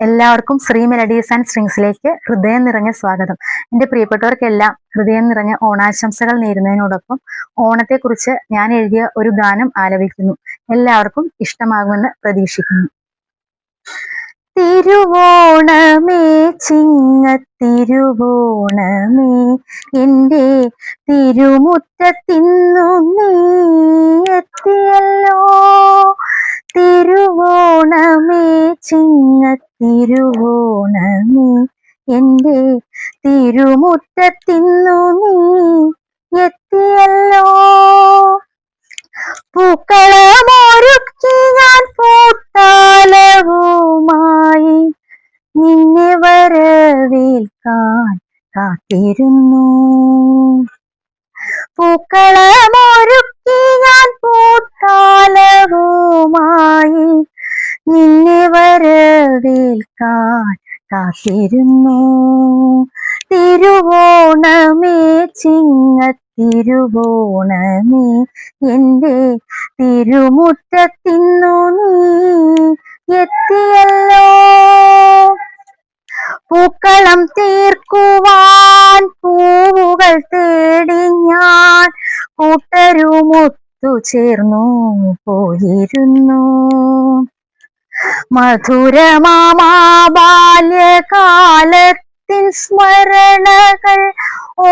എല്ലാവർക്കും Shri melodies and സ്ട്രിങ്സിലേക്ക് ഹൃദയം നിറഞ്ഞ സ്വാഗതം. എന്റെ പ്രിയപ്പെട്ടവർക്കെല്ലാം ഹൃദയം നിറഞ്ഞ ഓണാശംസകൾ നേരുന്നതിനോടൊപ്പം ഓണത്തെക്കുറിച്ച് ഞാൻ എഴുതിയ ഒരു ഗാനം ആലപിക്കുന്നു. എല്ലാവർക്കും ഇഷ്ടമാകുമെന്ന് പ്രതീക്ഷിക്കുന്നു. തിരുവോണമേ ചിങ്ങ ചിങ്ങത്തിരുവോണമേ എന്റെ തിരുമുറ്റത്തിന്നു നീ തിരുവോണമേ ചിങ്ങത്തിരുവോണമേ എന്റെ തിരുമുറ്റത്തിന്നു നീ എത്തിയല്ലോ. പൂക്കളമൊരുക്കി ഞാൻ പൂത്താലവുമായി നിന്നെ വരവേൽക്കാൻ കാത്തിരുന്നു. പൂക്കളമൊരുക്കി വരവേൽക്കാൻ കാത്തിരുന്നു. തിരുവോണമേ ചിങ്ങത്തിരുവോണമേ എന്റെ തിരുമുറ്റത്തിന്നു നീ എത്തിയല്ലോ. പൂക്കളം തീർക്കുവാൻ പൂവുകൾ തേടി ഞാൻ കൂട്ടരുമൊത്തു ചേർന്നു പോയിരുന്നു. മധുരമാമാ ബാല്യകാലത്തിൻ സ്മരണകൾ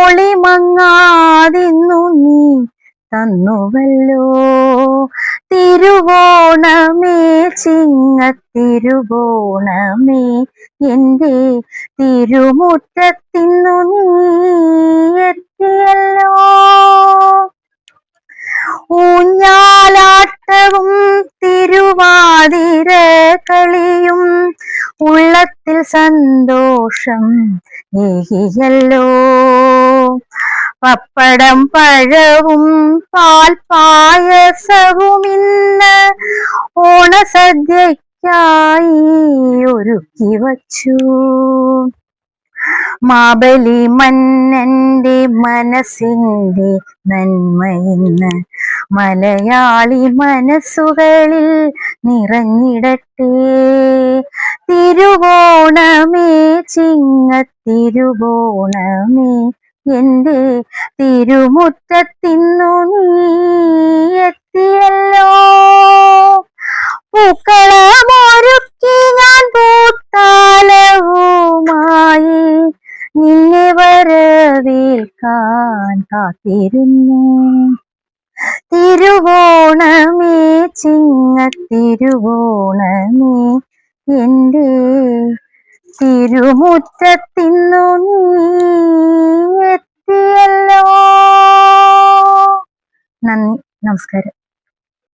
ഒളിമങ്ങാതിന്നു നീ തന്നുവല്ലോ. തിരുവോണമേ ചിങ്ങത്തിരുവോണമേ എന്റെ തിരുമുറ്റത്തിന്നു നീ എത്തിയല്ലോ. സന്തോഷം നീകിയല്ലോ പപ്പടം പഴവും പാൽ പായസവും ഇന്ന് ഓണസദ്യയ്ക്കായി ഒരുക്കി വച്ചു. മാബലി മന്നന്റെ മനസ്സിന്റെ നന്മയെന്ന് മലയാളി മനസ്സുകളിൽ നിറഞ്ഞിടട്ടെ. തിരുവോണമേ ചിങ്ങത്തിരുവോണമേ എന്റെ തിരുമുറ്റത്തിന്നു നീ എത്തിയല്ലോ. പൂക്കളമൊരുക്കി ഞാൻ പൂത്താലവുമായി നിന്നെ വരവേൽക്കാൻ കാത്തിരുന്നു. തിരുവോണമേ ചിങ്ങത്തിരുവോണമേ എന്റെ തിരുമുറ്റത്തിന്നു നീ എത്തിയല്ലോ. നന്ദി നമസ്കാരം.